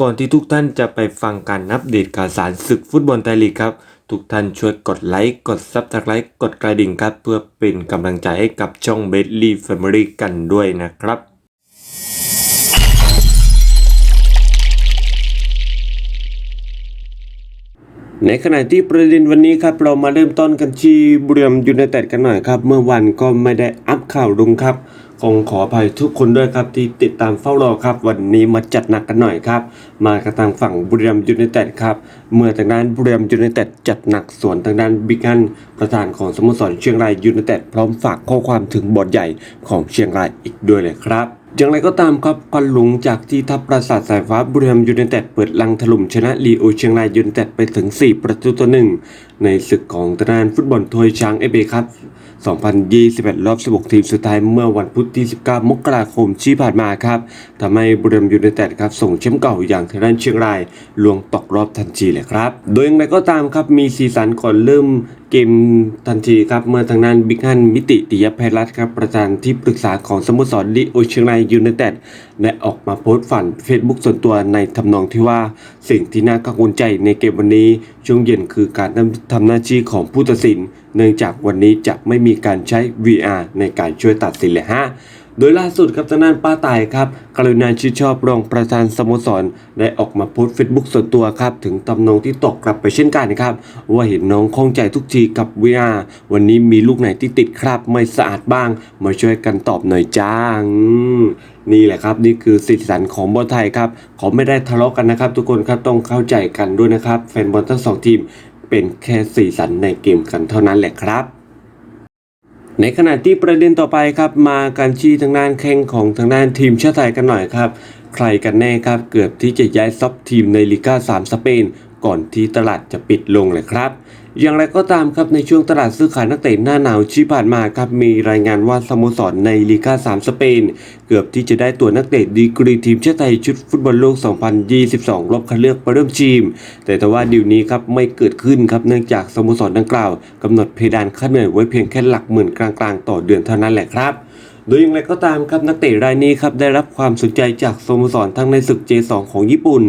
ก่อนที่ทุกท่านจะไปฟังการอัปเดตข่าวสารศึกฟุตบอลไทยลีกครับ ทุกท่านช่วยกดไลค์กดซับสไครต์กดกระดิ่งครับ เพื่อเป็นกำลังใจให้กับช่องเบสลี่แฟมิลี่กันด้วยนะครับ ในขณะที่ประเด็นวันนี้ครับ เรามาเริ่มต้นกันที่บุรีรัมย์ยูไนเต็ดกันหน่อยครับ เมื่อวันก็ไม่ได้อัพข่าวลงครับ คงขออภัยทุกคนด้วยครับที่ติดตามเฝ้ารอครับ วันนี้มาจัดหนักกันหน่อยครับ มากระทางฝั่งบุรีรัมย์ยูไนเต็ดครับ เมื่อทางด้านบุรีรัมย์ยูไนเต็ดจัดหนักสวนทางด้านบิ๊กันประธานของสโมสรเชียงรายยูไนเต็ดพร้อมฝากข้อความถึงบอร์ดใหญ่ของเชียงรายอีกด้วยเลยครับอย่างไรก็ตามครับควันหลงจากที่ทัพปราสาทสายฟ้าบุรีรัมย์ยูไนเต็ดเปิดลังถล่มชนะลีโอเชียงรายยูไนเต็ดไปถึง 4 ประตูต่อหนึ่งในศึกของตะนานฟุตบอลถ้วยช้างเอเบครับ 2021 รอบ 16 ทีมสุดท้ายเมื่อวันพุธที่ 19 มกราคมที่ผ่านมาครับทำให้บุรีรัมย์ยูไนเต็ดครับส่งแชมป์เก่าอย่างทางด้านเชียงรายลวงตกรอบทันทีเลยครับ โดยอย่างไรก็ตามครับมีสีสันก่อนเริ่มเกมทันทีครับเมื่อทางด้านบิ๊กฮันมิติติยภัยรัตน์ครับประธานที่ปรึกษาของสโมสรลีโอเชียงรายยูไนเต็ดได้ออกมาโพสต์ฝันเฟซบุ๊กส่วนตัวในทำนองที่ว่าสิ่งที่น่ากังวลใจในเกมวันนี้ช่วงเย็นคือการทำหน้าที่ของผู้ตัดสินเนื่องจากวันนี้จะไม่มีการใช้ VR ในการช่วยตัดสินเลยฮะโดยล่าสุดครับทางด้านป้าตายครับกรุณาชิดชอบรองประธานสโมสรได้ออกมาโพสต์เฟซบุ๊กส่วนตัวครับ ถึงตำนงที่ตกกลับไปเช่นกันครับ ว่าเห็นน้องคล่องใจทุกทีกับ VR วันนี้มีลูกไหนที่ติดครับ ไม่สะอาดบ้าง มาช่วยกันตอบหน่อยจ้าอืมนี่แหละครับนี่คือสีสันของบอลไทยครับขาไม่ได้ทะเลาะกันนะครับ ทุกคนครับต้องเข้าใจกันด้วยนะครับแฟนบอลทั้งสองทีม เป็นแค่สีสันในเกมกันเท่านั้นแหละครับ ในขณะที่ประเด็นต่อไปครับมากันชี้ทางด้านแข่งของทางด้านทีมชาติไทยกันหน่อยครับ ใครกันแน่ครับเกือบที่จะย้ายซับทีมในลีกา3สเปน ก่อนที่ตลาดจะปิดลงเลยครับ อย่างไรก็ตามครับในช่วงตลาดซื้อขายนักเตะหน้าหนาวที่ผ่านมาครับมีรายงานว่าสโมสรในลีกา3 สเปน เกือบที่จะได้ตัวนักเตะดีกรีทีมชาติไทยชุดฟุตบอลโลก 2022 รอบคัดเลือกไปเริ่มทีม แต่ทว่าดีลนี้ครับไม่เกิดขึ้นครับเนื่องจากสโมสรดังกล่าวกำหนดเพดานค่าเหนื่อยไว้เพียงแค่หลักหมื่นกลางๆ ต่อเดือนเท่านั้นแหละครับ โดยอย่างไรก็ตามครับนักเตะรายนี้ครับได้รับความสนใจจากสโมสรทั้งในศึก J2 ของญี่ปุ่น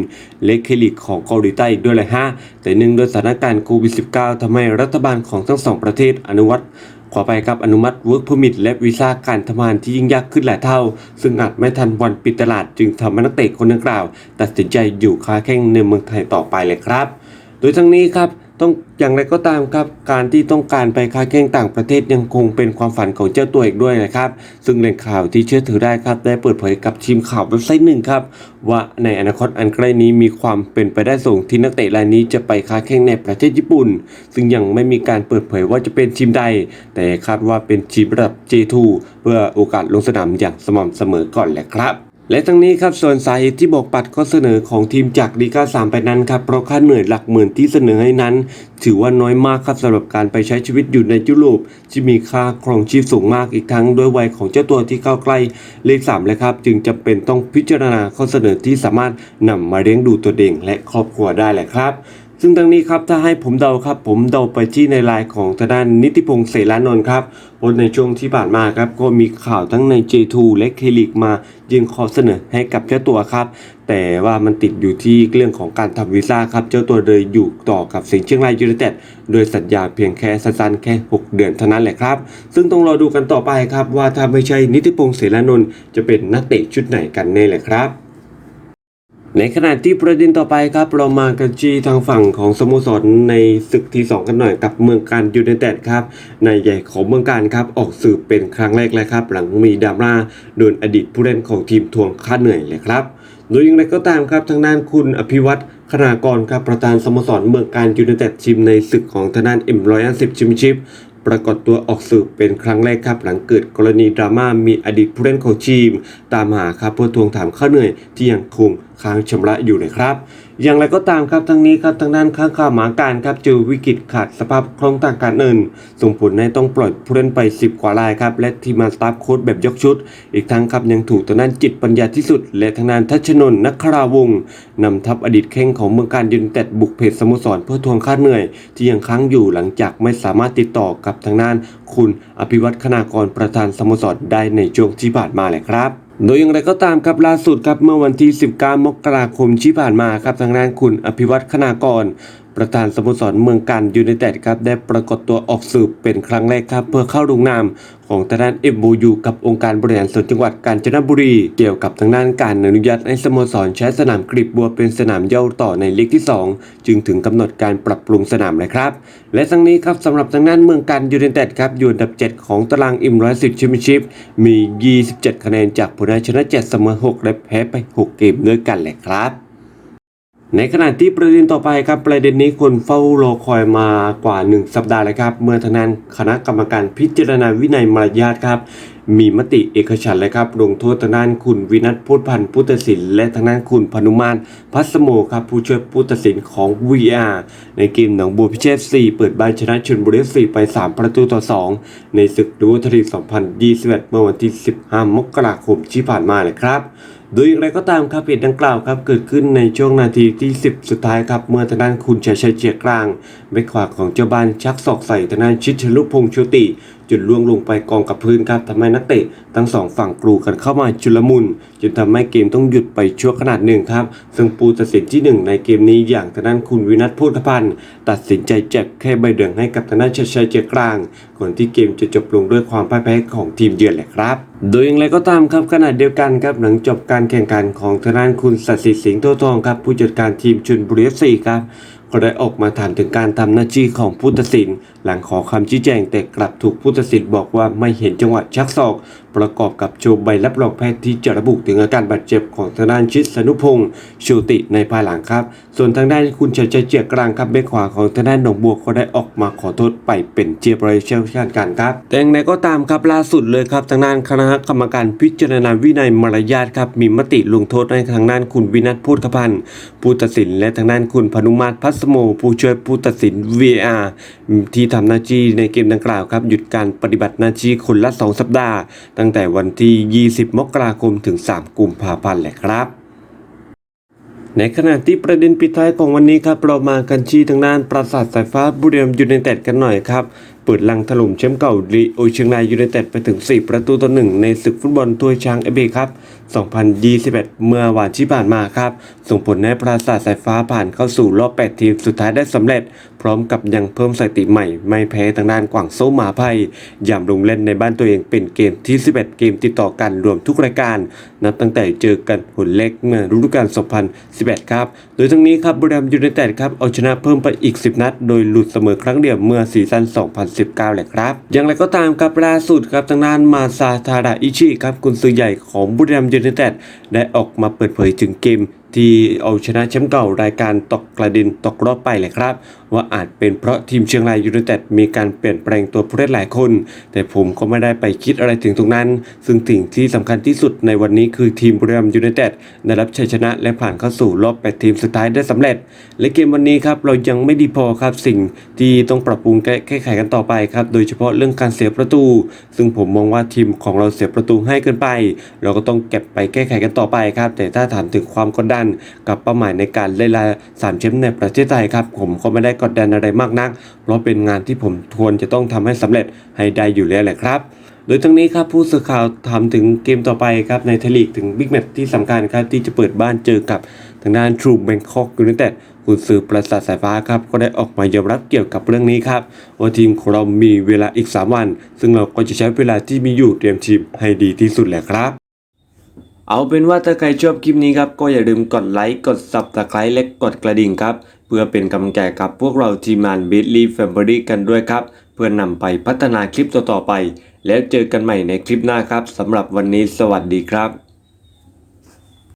และเคลิกของเกาหลีใต้อีกด้วยเลยฮะ แต่เนื่องด้วยสถานการณ์โควิด -19 ทำให้รัฐบาลของทั้งสองประเทศอนุวัตขอไปครับอนุมัติ Work Permit และวีซ่าการทำงานที่ยิ่งยากขึ้นหลายเท่า ซึ่งอาจไม่ทันวันปิดตลาดจึงทำให้นักเตะคนดังกล่าว ตัดสินใจอยู่ค้าแข่งในเมืองไทยต่อไปเลยครับ โดยทั้งนี้ครับต้องอย่างไรก็ตามครับการที่ต้องการไปค้าแข่งต่างประเทศยังคงเป็นความฝันของเจ้าตัวอีกด้วยนะครับ ซึ่งแหล่งข่าวที่เชื่อถือได้ครับได้เปิดเผยกับทีมข่าวเว็บไซต์หนึ่งครับ ว่าในอนาคตอันใกล้นี้มีความเป็นไปได้สูงที่นักเตะรายนี้จะไปค้าแข่งในประเทศญี่ปุ่น ซึ่งยังไม่มีการเปิดเผยว่าจะเป็นทีมใด แต่คาดว่าเป็นทีมระดับ J2 เพื่อโอกาสลงสนามอย่างสม่ำเสมอก่อนแหละครับ และทั้งนี้ครับส่วนสาเหตุที่บอกปัดข้อเสนอของทีมจากลีกา3ไปนั้นครับเพราะค่าเหนื่อยหลักหมื่นที่เสนอให้นั้น ถือว่าน้อยมากครับสำหรับการไปใช้ชีวิตอยู่ในยุโรปที่มีค่าครองชีพสูงมากอีกทั้งด้วยวัยของเจ้าตัวที่เข้าใกล้เลข3เลยครับ จึงจำเป็นต้องพิจารณาข้อเสนอที่สามารถนำมาเลี้ยงดูตัวเองและครอบครัวได้แหละครับ ซึ่งทั้งนี้ครับถ้าให้ผมเดาครับ ผมเดาไปที่ในลน์ของทางด้านนิติพงษ์เสรานนท์ครับเพราะในช่วงที่ผ่านมาครับก็มีข่าวทั้งใน J2 และเคลิกมายื่นข้อเสนอให้กับเจ้าตัวครับ แต่ว่ามันติดอยู่ที่เรื่องของการทำวีซ่าครับ เจ้าตัวเลยอยู่ต่อกับสิงห์เชียงรายยูไนเต็ดโดยสัญญาเพียงแค่สั้นๆแค่ 6 เดือนเท่านั้นแหละครับ ซึ่งต้องรอดูกันต่อไปครับว่าถ้าไม่ใช่นิติพงษ์เสรานนท์จะเป็นนักเตะชุดไหนกันแน่แหละครับ ในขณะที่ประเด็นต่อไปครับ เรามากันที่ทางฝั่งของสโมสรในศึกที่ 2 กันหน่อยกับเมืองการยูไนเต็ดครับนายใหญ่ของเมืองการครับออกสื่อเป็นครั้งแรกเลยครับ หลังมีดราม่าโดนอดีตผู้เล่นของทีมทวงค่าเหนื่อยเลยครับ โดยอย่างไรก็ตามครับทางด้านคุณอภิวัตคณากรครับประธานสโมสรเมืองการยูไนเต็ดทีมในศึกของทางด้านเอ็มร้อยสิบชิมชิป ปรากฏตัวออกสื่อเป็นครั้งแรกครับหลังเกิดกรณีดราม่ามีอดีตผู้เล่นของทีม ตามหาครับเพื่อทวงถามค่าเหนื่อยที่ยังคงค้างชำระอยู่เลยครับ อย่างไรก็ตามครับทั้งนี้ครับทางด้านข้างข่าวหมาการครับเจอวิกฤตขาดสภาพคล่องทางการเงินส่งผลให้ต้องปล่อยผู้เล่นไป 10 กว่ารายครับและทีมงาสตาฟโค้ชแบบยกชุด อีกทั้งครับยังถูกทางด้านจิตปัญญาที่สุด และทางด้านทัชนนท์นักคราวงศ์นำทัพอดีตแข้งของเมืองการยูไนเต็ดบุกเพจสโมสรเพื่อทวงค่าเหนื่อย ที่ยังค้างอยู่หลังจากไม่สามารถติดต่อกับทางด้านคุณอภิวัตคณากรประธานสโมสรได้ในช่วงที่ผ่านมาแหละครับ โดยอย่างไรก็ตามครับล่าสุดครับเมื่อวันที่ 19 มกราคมที่ผ่านมาครับทางด้านคุณอภิวัตคณากร ประธานสโมสรเมืองการยูไนเต็ดครับได้ปรากฏตัวออกสืบเป็นครั้งแรกครับ เพื่อเข้าลงนามของทางด้านเอ็มบูยูกับองค์การบริหารส่วนจังหวัดกาญจนบุรี เกี่ยวกับทางด้านการอนุญาตให้สโมสรใช้สนามกรีบบัวเป็นสนามเย่าต่อในลีกที่ 2 จึงถึงกำหนดการปรับปรุงสนามเลยครับ และทั้งนี้ครับสำหรับทางด้านเมืองการยูไนเต็ดครับอยู่อันดับ 7 ของตารางอิมร้อยสิบแชมเปี้ยนชิพมี 27 คะแนนจากผลชนะ7เสมอ6และแพ้ไป 6 เกมด้วยกันเลยครับ ในขณะที่ประเด็นต่อไปครับประเด็นนี้คนเฝ้ารอคอยมากว่า 1 สัปดาห์แล้วครับ เมื่อทางนั้นคณะกรรมการพิจารณาวินัยมารยาทครับ มีมติเอกฉันเลยครับลงโทษทางด้านคุณวินัทพุทธพันธ์พุทธศิลป์และทางด้านคุณพนุมานพัสโมครับผู้ช่วยผู้ตัดสินของ VR ในเกมหนองบัวพิเชษ4เปิดบ้านชนะชลบุรี4ไป 3 ประตูต่อ 2 ในศึกดูทรี2021เมื่อวันที่ 15 มกราคมที่ผ่านมาเลยครับ โดยอย่างไรก็ตามครับเหตุดังกล่าวครับเกิดขึ้นในช่วงนาทีที่ 10 สุดท้ายครับเมื่อทางด้านคุณชัยชัยเจียกลางแบ็คขวาของเจ้าบ้านชักศอกใส่ทางด้านชิดชลุพงษ์โชติจนล่วงลงไปกองกับพื้นครับทำให้นักเตะทั้งสองฝั่งกรูกันเข้ามาชุลมุนจนทำให้เกมต้องหยุดไปชั่วขนาดหนึ่งครับ ซึ่งปูตัดสินที่หนึ่งในเกมนี้อย่างทางด้านคุณวินัทพูดพันธ์ตัดสินใจแจกแค่ใบเหลืองให้กับทางด้านชัยชัยเจียกลางก่อนที่เกมจะจบลงด้วยความพ่ายแพ้ของทีมเยือนแหละครับ โดยอย่างไรก็ตามครับขณะเดียวกันครับหลังจบการแข่งขันของทางด้านคุณสัตสิสิงห์โตทองครับผู้จัดการทีมชุนบุรีเอฟซีครับ ก็ได้ออกมาถามถึงการทำหน้าที่ของผู้ตัดสิน หลังขอคำชี้แจงแต่กลับถูกผู้ตัดสินบอกว่าไม่เห็นจังหวะชักศอก ประกอบกับโชว์ใบรับรองแพทย์ที่จะระบุถึงอาการบาดเจ็บของทางด้านชิดสนุพงษ์ชูติในภายหลังครับ ส่วนทางด้านคุณชัยเจียกลางครับเบขวาของทางด้านหนองบัวก็ได้ออกมาขอโทษไปเป็นเจียบริเชลเช่นกันครับ แต่อย่างไรก็ตามครับล่าสุดเลยครับทางด้านคณะกรรมการพิจารณาวินัยมารยาทครับมีมติลงโทษให้ทางด้านคุณวินัทพูดขพันธ์ผู้ตัดสินและทางด้านคุณพนุมาตรพัสโม ผู้ช่วยผู้ตัดสิน VAR ที่ทำหน้าที่ในเกมดังกล่าวครับ หยุดการปฏิบัติหน้าที่คนละ 2 สัปดาห์ ตั้งแต่วันที่ 20 มกราคมถึง 3 กุมภาพันธ์แหละครับในขณะที่ประเด็นปิดท้ายของวันนี้ครับ เรามากันที่ทางด้านปราสาทสายฟ้าบุรีรัมย์ยูไนเต็ดกันหน่อยครับ เปิดลังถล่มแชมป์เก่าลีโอเชียงรายยูไนเต็ดไปถึง 4 ประตูต่อหนึ่งในศึกฟุตบอลถ้วยช้างเอเบครับ 2021 เมื่อวันที่ผ่านมาครับ ส่งผลให้ปราสาทสายฟ้าผ่านเข้าสู่รอบ 8 ทีมสุดท้ายได้สำเร็จ พร้อมกับยังเพิ่มสถิติใหม่ ไม่แพ้ทางด้านกวางโซหมาไพ่ย่ำลงเล่นในบ้านตัวเองเป็นเกมที่ 11 เกมติดต่อกันรวมทุกรายการ นับตั้งแต่เจอกันผลเล็กเมื่อฤดูกาล 2011 ครับ โดยทั้งนี้ครับบุรีรัมย์ยูไนเต็ดครับเอาชนะเพิ่มไปอีก 10 นัด โดยหลุดเสมอครั้งเดียวเมื่อซีซั่น 2019 แหละครับ อย่างไรก็ตามครับล่าสุดครับทางด้านมาซาทาดาอิชิครับกุนซือใหญ่ของบุรีรัมย์ยูไนเต็ดได้ออกมาเปิดเผยถึงเกมที่เอาชนะแชมป์เก่ารายการตกกระดินตกรอบไปเลยครับ ว่าอาจเป็นเพราะทีมเชียงรายยูไนเต็ดมีการเปลี่ยนแปลงตัวผู้เล่นหลายคน แต่ผมก็ไม่ได้ไปคิดอะไรถึงตรงนั้น ซึ่งสิ่งที่สำคัญที่สุดในวันนี้คือทีมบุรีรัมย์ยูไนเต็ดได้รับชัยชนะและผ่านเข้าสู่รอบ8ทีมสุดท้ายได้สำเร็จ และเกมวันนี้ครับเรายังไม่ดีพอครับสิ่งที่ต้องปรับปรุงแก้ไขกันต่อไปครับโดยเฉพาะเรื่องการเสียประตู ซึ่งผมมองว่าทีมของเราเสียประตูให้เกินไป เราก็ต้องเก็บไปแก้ไขกันต่อไปครับ แต่ถ้าถามถึงความกดดันกับเป้าหมายในการเล่นลาสามแชมป์ในประเทศไทยครับผมก็ไม่ได้กดดันอะไรมากนัก เพราะเป็นงานที่ผมควรจะต้องทำให้สำเร็จให้ได้อยู่แล้วแหละครับโดยทั้งนี้ครับผู้สื่อข่าวถามถึงเกมต่อไปครับในไทยลีกถึงบิ๊กแมตช์ที่สำคัญครับที่จะเปิดบ้านเจอกับทางด้านทรูแบงคอกยูไนเต็ดคุณสื่อประสาทสายฟ้าครับก็ได้ออกมายอมรับเกี่ยวกับเรื่องนี้ครับว่าทีมของเรามีเวลาอีก 3 วัน ซึ่งเราก็จะใช้เวลาที่มีอยู่เตรียมทีมให้ดีที่สุดแหละครับ เอาเป็นว่าถ้าใครชอบคลิปนี้ครับก็อย่าลืมกดไลค์กด subscribe และกดกระดิ่งครับ เพื่อเป็นกำลังใจกับพวกเราทีมงาน b i t l y Family กันด้วยครับ เพื่อนำไปพัฒนาคลิปต่อๆไป แล้วเจอกันใหม่ในคลิปหน้าครับสำหรับวันนี้สวัสดีครับ